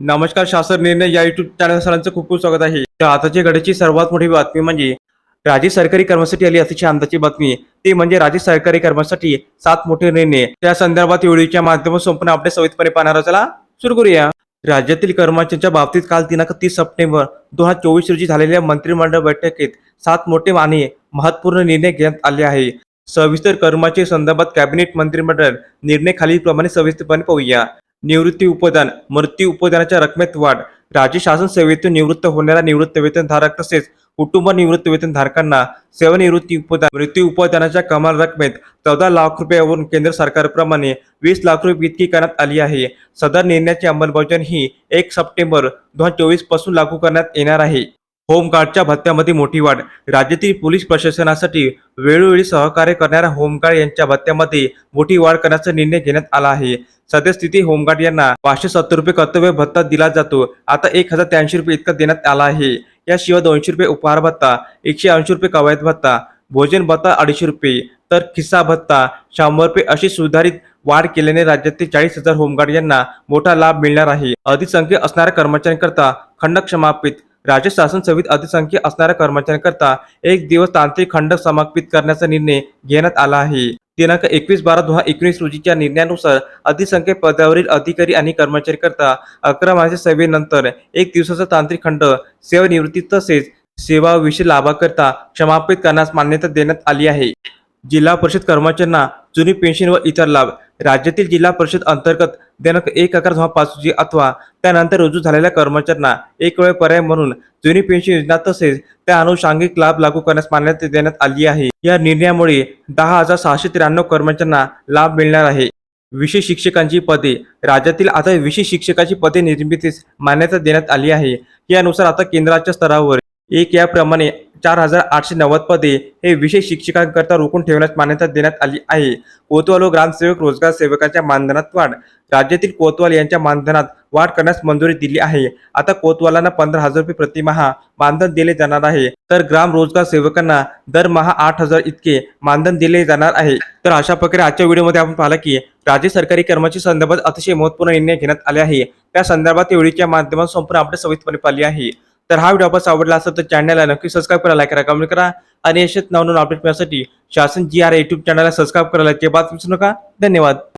नमस्कार शासन निर्णय या युट्यूब चॅनल सरांचं खूप खूप स्वागत आहे. तर आताच्या घडीची सर्वात मोठी बातमी म्हणजे राज्य सरकारी कर्मचारी आली अतिशय आनंदाची बातमी. ती म्हणजे राज्य सरकारी कर्मचारी सात मोठे निर्णय. त्या संदर्भात व्हिडिओच्या माध्यमातून संपूर्ण आपल्या सविस्तरपणे पाहणार चला सुरू करूया. राज्यातील कर्मचाऱ्यांच्या बाबतीत काल दिनांक तीस सप्टेंबर दोन हजार चोवीस रोजी झालेल्या मंत्रिमंडळ बैठकीत सात मोठे आणि महत्त्वपूर्ण निर्णय घेण्यात आले आहे सविस्तर कर्मचारी संदर्भात कॅबिनेट मंत्रिमंडळ निर्णय खालीलप्रमाणे सविस्तरपणे पाहूया. निवृत्ती उपदान मृत्यू उपदानाच्या रकमेत वाढ. राज्य शासन सेवेतून निवृत्त होणाऱ्या निवृत्त वेतनधारक तसेच कुटुंब निवृत्त वेतनधारकांना सेवानिवृत्ती उपदान मृत्यू उपदानाच्या कमाल रकमेत चौदा लाख रुपयावरून केंद्र सरकारप्रमाणे वीस लाख रुपये इतकी करण्यात आली आहे. सदर निर्णयाची अंमलबजावणी ही एक सप्टेंबर दोन हजार चोवीसपासून लागू करण्यात येणार आहे. होमगार्डच्या भत्त्यामध्ये मोठी वाढ. राज्यातील पोलीस प्रशासनासाठी वेळोवेळी सहकार्य करणाऱ्या होमगार्ड यांच्या भत्त्यामध्ये मोठी वाढ करण्याचा निर्णय घेण्यात आला आहे. सद्यस्थिती होमगार्ड यांना पाचशे सत्तर रुपये कर्तव्य भत्ता दिला जातो. आता एक हजार त्र्याऐंशी रुपये इतका देण्यात आला आहे. याशिवाय दोनशे रुपये उपहार भत्ता एकशे ऐंशी रुपये कवायत भत्ता भोजन भत्ता अडीचशे रुपये तर खिस्सा भत्ता शंभर रुपये अशी सुधारित वाढ केल्याने राज्यातील चाळीस हजार होमगार्ड यांना मोठा लाभ मिळणार आहे. अधिक संख्या असणाऱ्या कर्मचाऱ्यांकरता खंड क्षमापित राज्य शासन सेवेत अधिसंख्य असणाऱ्या कर्मचाऱ्यांकरता एक दिवस तांत्रिक खंड समापित करण्याचा निर्णय घेण्यात आला आहे. दिनांक एकवीस बारा दोन हजार एकोणीस रोजीच्या निर्णयानुसार अधिसंख्य पदावरील अधिकारी आणि कर्मचारीकरता अकरा मार्च सेवेनंतर एक दिवसाचा तांत्रिक खंड सेवानिवृत्ती तसेच सेवा विषय लाभाकरता क्षमापित करण्यास मान्यता देण्यात आली आहे. जिल्हा परिषद कर्मचाऱ्यांना जुनी पेन्शन व इतर लाभ. राज्यातील जिल्हा परिषद अंतर्गत दिनांक एक अकरा दोन पाच रोजी अथवा त्यानंतर रुजू झालेल्या कर्मचाऱ्यांना एक वेळ पर्याय म्हणून जुनी पेन्शन योजना तसेच त्या अनुषंगिक लाभ लागू करण्यास मान्यता देण्यात आली आहे. या निर्णयामुळे दहा हजार सहाशे त्र्याण्णव कर्मचाऱ्यांना लाभ मिळणार आहे. विशेष शिक्षकांची पदे. राज्यातील आता विशेष शिक्षकाची पदे निर्मितीस मान्यता देण्यात आली आहे. यानुसार आता केंद्राच्या स्तरावर एक याप्रमाणे चार हजार आठशे नव्वद पदे हे विशेष शिक्षकांकरता रोखून ठेवण्यास मान्यता देण्यात आली आहे. कोतवाल व ग्रामसेवक रोजगार सेवकांच्या मानधनात वाढ राज्यातील कोतवाल यांच्या मानधनात वाढ करण्यास मंजुरी दिली आहे. आता कोतवालांना पंधरा हजार रुपये प्रतिमाहा मानधन दिले जाणार आहे. तर ग्राम रोजगार सेवकांना दरमहा आठ हजार इतके मानधन दिले जाणार आहे. तर अशा प्रकारे आजच्या व्हिडिओमध्ये आपण पाहिलं की राज्य सरकारी कर्मचारी संदर्भात अतिशय महत्त्वपूर्ण निर्णय घेण्यात आले आहे. त्या संदर्भात व्हिडिओच्या माध्यमातून संपूर्ण अपडेट सविस्तरपणे पाहिली आहे. तर हा व्हिडिओ आपण आवडला असेल तर चॅनलला नक्की सबस्क्राईब करा लाईक करा कमेंट करा. आणि असेच नवनवीन अपडेट मिळण्यासाठी शासन जी आर युट्यूब चॅनलला सबस्क्राईब करायला ते बात विसरू नका. धन्यवाद.